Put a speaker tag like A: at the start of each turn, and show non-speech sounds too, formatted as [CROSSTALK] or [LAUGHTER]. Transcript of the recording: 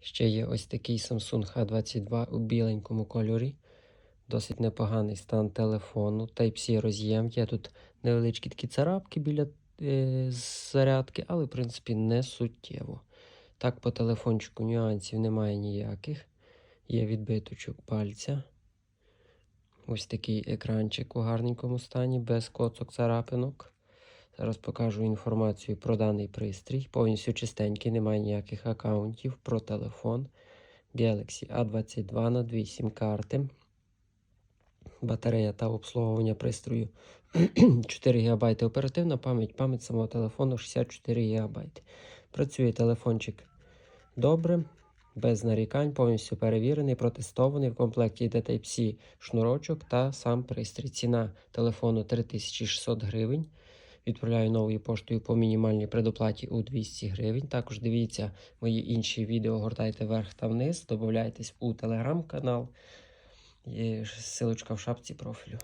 A: Ще є ось такий Samsung H22 у біленькому кольорі. Досить непоганий стан телефону. Type-C роз'єм. Є тут невеличкі такі царапки біля е, зарядки, але в принципі не суттєво. Так, по телефончику нюансів немає ніяких. Є відбиточок пальця. Ось такий екранчик у гарненькому стані, без коцок царапинок. Зараз покажу інформацію про даний пристрій. Повністю чистенький, немає ніяких аккаунтів про телефон. Galaxy A22 на 2 сім карти. Батарея та обслуговування пристрою [CLEARS THROAT] 4 ГБ оперативна пам'ять, пам'ять самого телефону 64 ГБ. Працює телефончик добре, без нарікань, повністю перевірений, протестований. В комплекті йде Type-C шнурочок та сам пристрій. Ціна телефону 3600 гривень. Відправляю новою поштою по мінімальній предоплаті у 200 гривень. Також дивіться мої інші відео, гортайте вверх та вниз, додайтесь у телеграм-канал. Є ссылочка в шапці профілю.